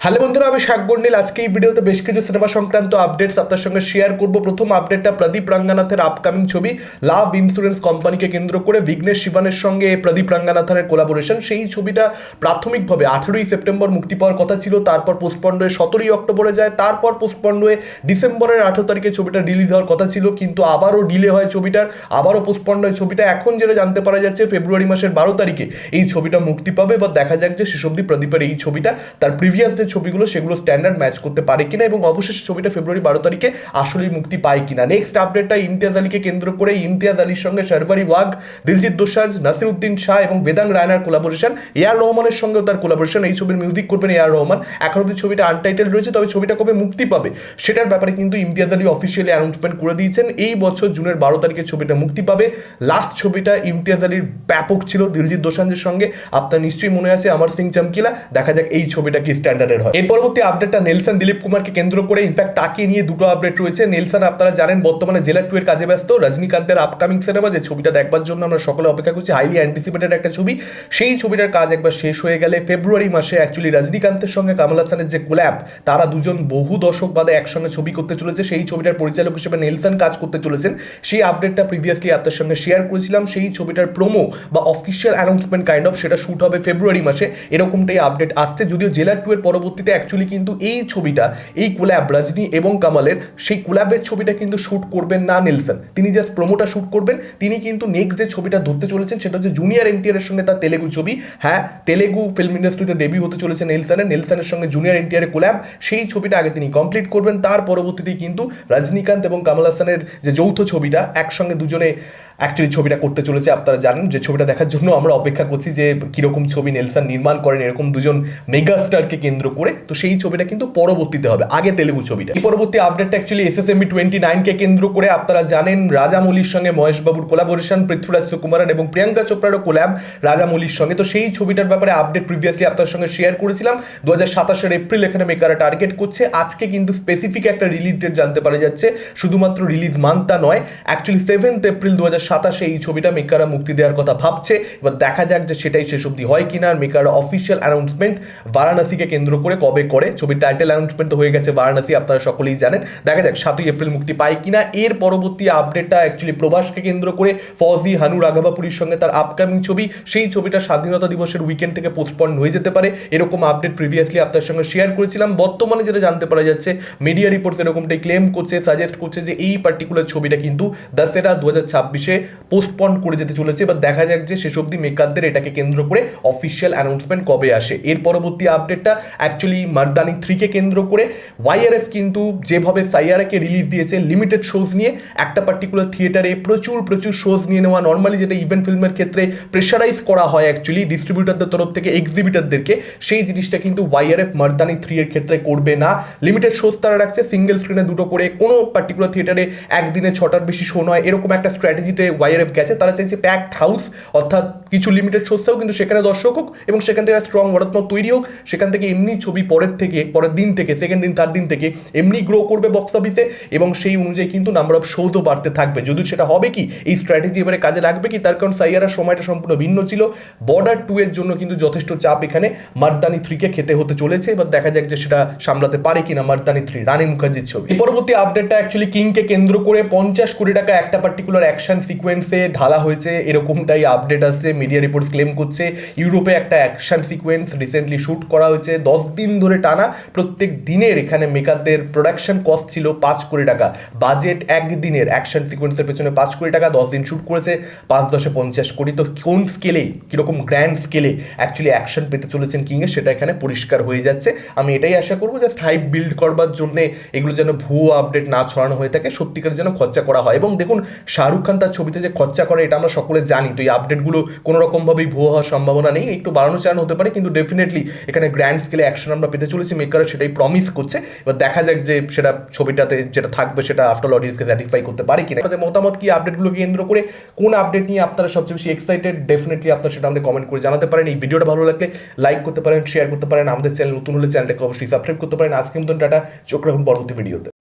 Hello বন্ধুরা, আমি শাকবর নীল আজকে এই ভিডিওতে বেশ কিছু সিনেমা সংক্রান্ত আপডেটস আপনার সঙ্গে শেয়ার করব। প্রথম আপডেটটা প্রদীপ রাঙ্গানাথের আপকামিং ছবি লাভ ইন্স্যুরেন্স কোম্পানিকে কেন্দ্র করে বিঘ্নেশ শিবানের সঙ্গে প্রদীপ রাঙ্গানাথের কোলাবোরেশন সেই ছবিটা প্রাথমিকভাবে আঠেরোই সেপ্টেম্বর মুক্তি পাওয়ার কথা ছিল, তারপর পোস্টপন্ড হয়ে সতেরোই অক্টোবরে যায়, তারপর পোস্টপন্ড হয়ে ডিসেম্বরের আঠেরো তারিখে ছবিটা রিলিজ হওয়ার কথা ছিল, কিন্তু আবারও ডিলে হয় ছবিটার, আবারও পোস্টপন্ড হয় ছবিটা এখন যেটা জানতে পারা যাচ্ছে ফেব্রুয়ারি মাসের বারো তারিখে। এই ছবিটা মুক্তি পাবে বা দেখা যাক যে শেষ অব্দি প্রদীপের এই ছবিটা তার প্রিভিয়াস ছবিগুলো সেগুলো স্ট্যান্ডার্ড ম্যাচ করতে পারে কিনা এবং অবশেষে ছবিটা ফেব্রুয়ারি বারো তারিখে আসলেই মুক্তি পায় কিনা। নেক্সট আপডেটটা ইমতিয়াজ আলীকে কেন্দ্র করে ইমতিয়াজ আলীর সঙ্গে শারবারি ওয়াগ দিলজিৎ দোসাজ নাসির উদ্দিন শাহ এবং বেদাং রায়নার কোলাবোরেশন এ আর রহমানের সঙ্গেও তার কোলাবোরেশন এই ছবির মিউজিক করবেন এ আর রহমান এখন অব্দি ছবিটা আনটাইটেল রয়েছে, তবে ছবিটা কবে মুক্তি পাবে সেটার ব্যাপারে কিন্তু ইমতিয়াজ আলী অফিসিয়ালি অ্যানাউন্সমেন্ট করে দিয়েছেন। এই বছর জুনের বারো তারিখে ছবিটা মুক্তি পাবে। লাস্ট ছবিটা ইমতিয়াজ আলীর ব্যাপক ছিল দিলজিৎ দোসাঞ্জের সঙ্গে। আপনার নিশ্চয়ই মনে আছে, আমার সিং চমকিলা। দেখা যাক এই ছবিটা কি স্ট্যান্ডার্ডের হয়। এর পরবর্তী আপডেটটা নেলসন, দিলীপ কুমারকে কেন্দ্র করে ইনফ্যাক্ট তাকে নিয়ে দুটো আপডেট রয়েছে। নেলসন, আপনারা জানেন, বর্তমানে জেলা টু এর কাজে ব্যস্ত। রজনীকান্তের আপকামিং সিনেমা যে ছবিটা দেখবার জন্য আমরা সকলে অপেক্ষা করছি হাইলি অ্যান্টিসিপেটেড একটা ছবি। সেই ছবিটার কাজ একবার শেষ হয়ে গেলে ফেব্রুয়ারি মাসে অ্যাকচুয়ালি রজনীকান্তের সঙ্গে কামাল হাসানের যে কোল্যাব তারা দুজন বহু দশক বাদে একসঙ্গে ছবি করতে চলেছে। সেই ছবিটার পরিচালক হিসেবে নেলসন কাজ করতে চলেছেন। সেই আপডেটটা প্রিভিয়াসলি আপনার সঙ্গে শেয়ার করেছিলাম। সেই ছবিটার প্রোমো বা অফিসিয়াল অ্যানাউন্সমেন্ট কাইন্ড অফ সেটা শ্যুট হবে ফেব্রুয়ারি মাসে। এরকমটাই আপডেট আসছে। যদিও জেলা টু এর পরবর্তীতে অ্যাকচুয়ালি কিন্তু এই ছবিটা, এই কোল্যাব রজনী এবং কামালের, সেই কোল্যাবের ছবিটা কিন্তু শ্যুট করবেন না নেলসন। তিনি জাস্ট প্রোমোটা শ্যুট করবেন। তিনি কিন্তু নেক্সট যে ছবিটা ধরতে চলেছেন, সেটা হচ্ছে জুনিয়র এনটিআর এর সঙ্গে তার তেলেগু ছবি। হ্যাঁ তেলেগু ফিল্ম ইন্ডাস্ট্রিতে ডেবিউ হতে চলেছে নেলসনের। নেলসনের সঙ্গে জুনিয়র এনটিআর এর কোল্যাব সেই ছবিটা আগে তিনি কমপ্লিট করবেন। তার পরবর্তীতে কিন্তু রজনীকান্ত এবং কামাল হাসানের যে যৌথ ছবিটা, একসঙ্গে দুজনে অ্যাকচুয়ালি ছবিটা করতে চলেছে, আপনারা জানেন। যে ছবিটা দেখার জন্য আমরা অপেক্ষা করছি যে কীরকম ছবি নেলসন নির্মাণ করেন, এরকম দুজন মেগাস্টারকে কেন্দ্র করে। তো সেই ছবিটা কিন্তু পরবর্তীতে হবে, আগে তেলেগু ছবিটা। এই পরবর্তী আপডেটটা actually S S MB twenty নাইনকে কেন্দ্র করে আপনারা জানেন রাজামৌলির সঙ্গে মহেশবাবুর কোলাবোরেশন পৃথ্বীরাজ সুকুমারন এবং প্রিয়াঙ্কা চোপড়ারও কোল্যাব রাজামৌলির সঙ্গে। তো সেই ছবিটার ব্যাপারে আপডেট প্রিভিয়াসলি আপনার সঙ্গে শেয়ার করেছিলাম। দু হাজার সাতাশের এপ্রিল এখানে মেকাররা টার্গেট করছে। আজকে কিন্তু স্পেসিফিক একটা রিলিজ ডেট জানতে পারা যাচ্ছে। শুধুমাত্র রিলিজ মান্থটা নয় অ্যাকচুয়ালি সেভেন্থ এপ্রিল দু হাজার সাতাশে এই ছবিটা মেকাররা মুক্তি দেওয়ার কথা ভাবছে। এবার দেখা যাক যে সেটাই শেষ অবধি হয় কিনা। আর মেকাররা অফিসিয়াল অ্যানাউন্সমেন্ট বারাণসীকে কেন্দ্র করে কবে করে? ছবির টাইটেল অ্যানাউন্সমেন্ট হয়ে গেছে বারাণসী, আপনারা সকলেই জানেন। দেখা যাক সাতই এপ্রিল মুক্তি পায় কিনা। এর পরবর্তী আপডেটটা অ্যাকচুয়ালি প্রভাসকে কেন্দ্র করে ফজি হানু রাঘাবাপুরীর সঙ্গে তার আপকামিং ছবি। সেই ছবিটা স্বাধীনতা দিবসের উইকেন্ড থেকে পোস্টপন্ড হয়ে যেতে পারে। এরকম আপডেট প্রিভিয়াসলি আপনার সঙ্গে শেয়ার করেছিলাম। বর্তমানে যেটা জানতে পারা যাচ্ছে মিডিয়া রিপোর্টস এরকমটাই ক্লেম করছে সাজেস্ট করছে যে এই পার্টিকুলার ছবিটা কিন্তু দশেরা দু হাজার ছাব্বিশে পোস্টপন্ড করে যেতে চলেছে এবার দেখা যাক যে শেষ অব্দি মেকারদের এটাকে কেন্দ্র করে অফিসিয়াল অ্যানাউন্সমেন্ট কবে আসে। এর পরবর্তী আপডেটটা অ্যাকচুয়ালি মার্দানি থ্রিকে কেন্দ্র করে। ওয়াইআরএফ কিন্তু যেভাবে সাইয়ারাকে রিলিজ দিয়েছে লিমিটেড শোজ নিয়ে, একটা পার্টিকুলার থিয়েটারে প্রচুর প্রচুর শোজ নিয়ে নেওয়া। নর্মালি যেটা ইভেন্ট ফিল্মের ক্ষেত্রে প্রেশারাইজ করা হয় অ্যাকচুয়ালি ডিস্ট্রিবিউটারদের তরফ থেকে এক্সিবিটারদেরকে সেই জিনিসটা কিন্তু ওয়াইআরএফ মার্দানি থ্রি এর ক্ষেত্রে করবে না। লিমিটেড শোজ তারা রাখছে সিঙ্গেল স্ক্রিনে দুটো করে। কোনো পার্টিকুলার থিয়েটারে একদিনে ছটার বেশি শো নয়। এরকম একটা স্ট্র্যাটেজিতে ওয়াইআরএফ গেছে, তারা চাইছে প্যাকড হাউস অর্থাৎ কিছু লিমিটেড শোজটাও কিন্তু সেখানে দর্শক হোক এবং সেখান থেকে স্ট্রং ওয়ারাত্মক তৈরি হোক, সেখান থেকে এমনি ছবি পরের থেকে, পরের দিন থেকে সেকেন্ড দিন থার্ড দিন থেকে এমনি গ্রো করবে বক্স অফিসে এবং সেই অনুযায়ী কিন্তু নাম্বার অফ শোজও বাড়তে থাকবে। যদিও সেটা হবে কি, এই স্ট্র্যাটেজি এবারে কাজে লাগবে কি, তার কারণ সাইয়ারার সময়টা সম্পূর্ণ ভিন্ন ছিল। বর্ডার টু এর জন্য কিন্তু যথেষ্ট চাপ এখানে মার্দানি থ্রিকে খেতে হতে চলেছে এবার দেখা যাক যে সেটা সামলাতে পারে কিনা মার্দানি থ্রি রানী মুখার্জির ছবি। পরবর্তী আপডেটটা অ্যাকচুয়ালি কিংকে কেন্দ্র করে পঞ্চাশ কোটি টাকা একটা পার্টিকুলার অ্যাকশন সিকোয়েন্সে ঢালা হয়েছে, এরকমটাই আপডেট আসছে মিডিয়া রিপোর্টস ক্লেম করছে। ইউরোপে একটা অ্যাকশন সিকোয়েন্স রিসেন্টলি শ্যুট করা হয়েছে, দশ দিন ধরে টানা, প্রত্যেক দিনের এখানে মেকারদের প্রোডাকশন কস্ট ছিল পাঁচ কোটি টাকা। বাজেট একদিনের অ্যাকশন সিকোয়েন্সের পেছনে পাঁচ কোটি টাকা, দশ দিন শ্যুট করেছে, পাঁচ দশে পঞ্চাশ কোটি। তো কোন স্কেলে কীরকম গ্র্যান্ড স্কেলে অ্যাকচুয়ালি অ্যাকশন পেতে চলেছেন কিংয়ে, সেটা এখানে পরিষ্কার হয়ে যাচ্ছে। আমি এটাই আশা করব জাস্ট হাইপ বিল্ড করবার জন্যে এগুলো যেন ভুয়ো আপডেট না ছড়ানো হয়ে থাকে, সত্যিকার যেন খরচা করা হয়। এবং দেখুন, শাহরুখ খান তার ছবিতে যে খরচা করে, এটা আমরা সকলে জানি। তো এই আপডেটগুলো কোনো রকমভাবেই ভুয়ো হওয়ার সম্ভাবনা নেই। একটু বাড়ানো চালানো হতে পারে, কিন্তু ডেফিনেটলি এখানে গ্র্যান্ড স্কেলে অ্যাকশন আমরা পেতে চলেছি। মেকার সেটাই প্রমিস করছে। এবার দেখা যাক যে সেটা ছবিটাতে যেটা থাকবে, সেটা আফটার অডিয়েন্সকে স্যাটিসফাই করতে পারে কিনা। আপনাদের মতামত কি আপডেটগুলোকে কেন্দ্র করে? কোন আপডেট নিয়ে আপনারা সবচেয়ে বেশি এক্সাইটেড ডেফিনেটলি আপনারা সেটা আমাদের কমেন্ট করে জানাতে পারেন। এই ভিডিওটা ভালো লাগলে লাইক করতে পারেন শেয়ার করতে পারেন। আমাদের চ্যানেল নতুন হলে চ্যানেলটাকে অবশ্যই সাবস্ক্রাইব করতে পারেন। আজকে মতন টাটা। চোখ রাখুন পরবর্তী ভিডিওতে